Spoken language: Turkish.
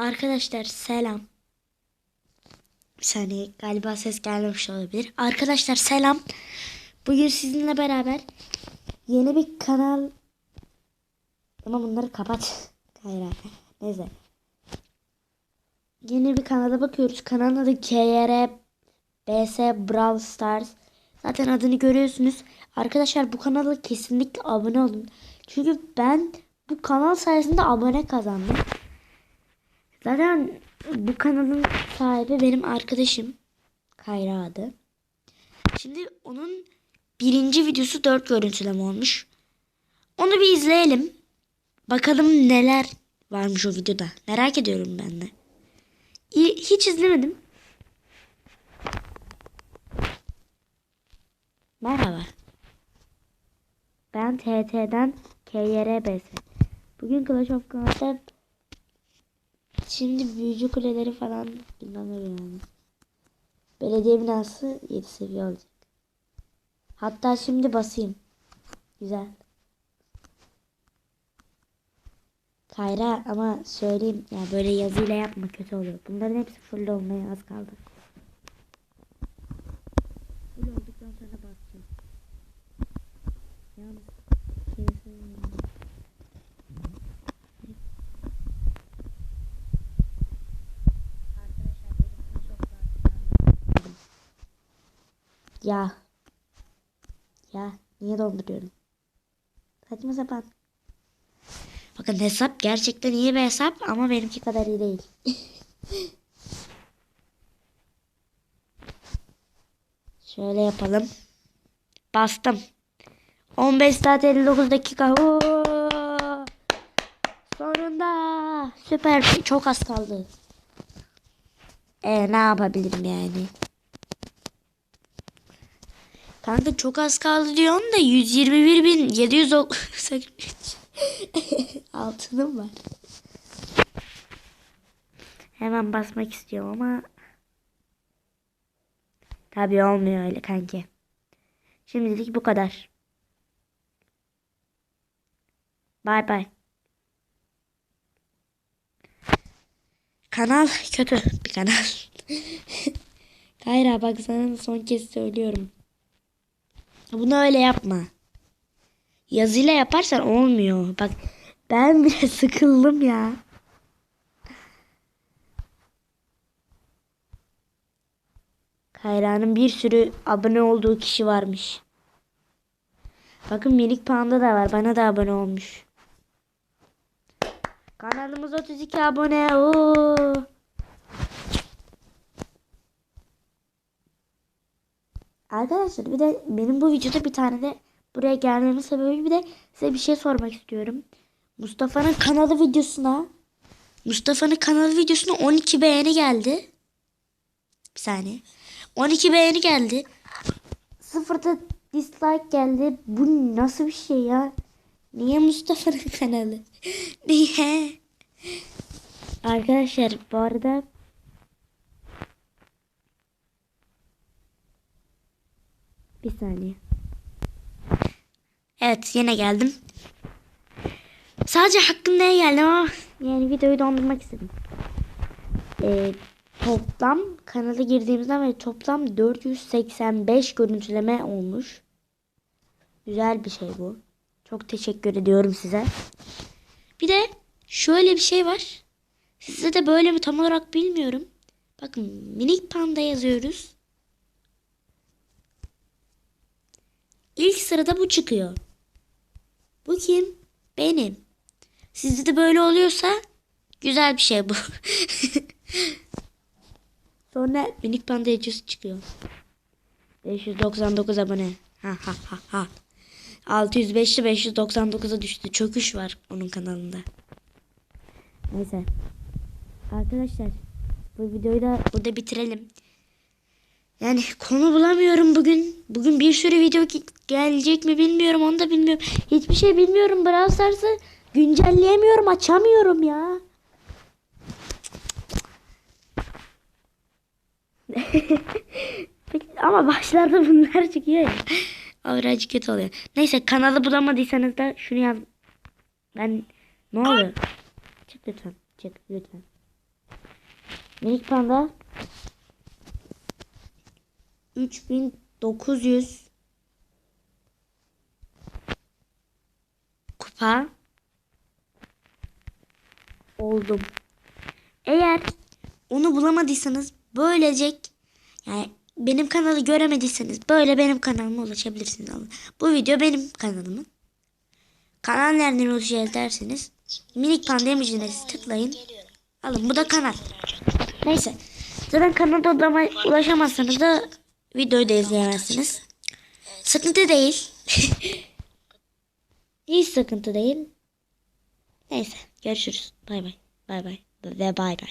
Arkadaşlar selam. Bir saniye galiba ses gelmemiş olabilir. Arkadaşlar selam. Bugün sizinle beraber yeni bir kanal ama bunları kapat. Hayır. Neyse. Yeni bir kanala bakıyoruz. Kanalın adı KR BS Brawl Stars. Zaten adını görüyorsunuz. Arkadaşlar bu kanala kesinlikle abone olun. Çünkü ben bu kanal sayesinde abone kazandım. Zaten bu kanalın sahibi benim arkadaşım. Kayra adı. Şimdi onun birinci videosu 4 görüntüleme olmuş. Onu bir izleyelim. Bakalım neler varmış o videoda. Merak ediyorum ben de. Hiç izlemedim. Merhaba. Ben TT'den KYRBS. Bugün Clash of Clans'ta Şimdi büyücü kuleleri falan ne yani. Belediye binası 7 seviye olacak. Hatta şimdi basayım. Güzel. Kayra ama söyleyeyim ya böyle yazıyla yapma kötü oluyor. Bunların hepsi full olmaya az kaldı. Full olduktan sonra basacağım. Yalnız kesin Arkadaşlar benim çok rahat. Ya. Ya niye donduruyorum? Saçma sapan. Bakın hesap gerçekten iyi bir hesap ama benimki kadar iyi değil. Şöyle yapalım. Bastım. 15 saat 59 dakika. Oo! Sonunda. Süper. Çok az kaldı. E ne yapabilirim yani? Kanka çok az kaldı diyorsun da 121.793 altınım var. Hemen basmak istiyorum ama tabii olmuyor öyle kanki. Şimdilik bu kadar. Bay bay. Kanal kötü bir kanal. Kayra bak sana son kez söylüyorum. Bunu öyle yapma. Yazıyla yaparsan olmuyor. Bak ben bile sıkıldım ya. Kayra'nın bir sürü abone olduğu kişi varmış. Bakın minik panda da var. Bana da abone olmuş. Kanalımız 32 abone. Oo. Arkadaşlar bir de benim bu videoda bir tane de buraya gelmemin sebebi bir de size bir şey sormak istiyorum. Mustafa'nın kanalı videosuna Mustafa'nın kanalı videosuna 12 beğeni geldi. Bir saniye. 12 beğeni geldi. Sıfırda dislike geldi. Bu nasıl bir şey ya? Niye Mustafa'nın kanalı? Niye? Arkadaşlar bu arada bir saniye. Evet yine geldim. Sadece hakkındaya geldim ama yani videoyu dondurmak istedim. Ee, toplam kanala girdiğimizden beri toplam 485 görüntüleme olmuş. Güzel bir şey bu. Çok teşekkür ediyorum size. Bir de şöyle bir şey var. Size de böyle mi tam olarak bilmiyorum. Bakın minik panda yazıyoruz. İlk sırada bu çıkıyor. Bu kim? Benim. Sizde de böyle oluyorsa güzel bir şey bu. Sonra minik panda yazısı çıkıyor. 599 abone. Ha ha ha ha. 605'li 599'a düştü. Çöküş var onun kanalında. Neyse. Arkadaşlar bu videoyu da burada bitirelim. Yani konu bulamıyorum bugün. Bugün bir sürü video gelecek mi bilmiyorum onu da bilmiyorum. Hiçbir şey bilmiyorum. Brawl Stars'ı güncelleyemiyorum. Açamıyorum ya. Ama başlarda bunlar çıkıyor ya. O kötü oluyor. Neyse kanalı bulamadıysanız da şunu yaz. Ben ne oluyor? Çık lütfen. Çık lütfen. Minik panda 3900 kupa oldum. Eğer onu bulamadıysanız böylecek yani benim kanalı göremediyseniz böyle benim kanalıma ulaşabilirsiniz. Bu video benim kanalımın. Kanal nereden ulaşacağız derseniz minik panda emojine tıklayın. Alın bu da kanal. Neyse. Zaten kanalda odama ulaşamazsanız da videoyu da izleyemezsiniz. Sıkıntı değil. Hiç sıkıntı değil. Neyse görüşürüz. Bay bay. Bay bay. Ve bay bay.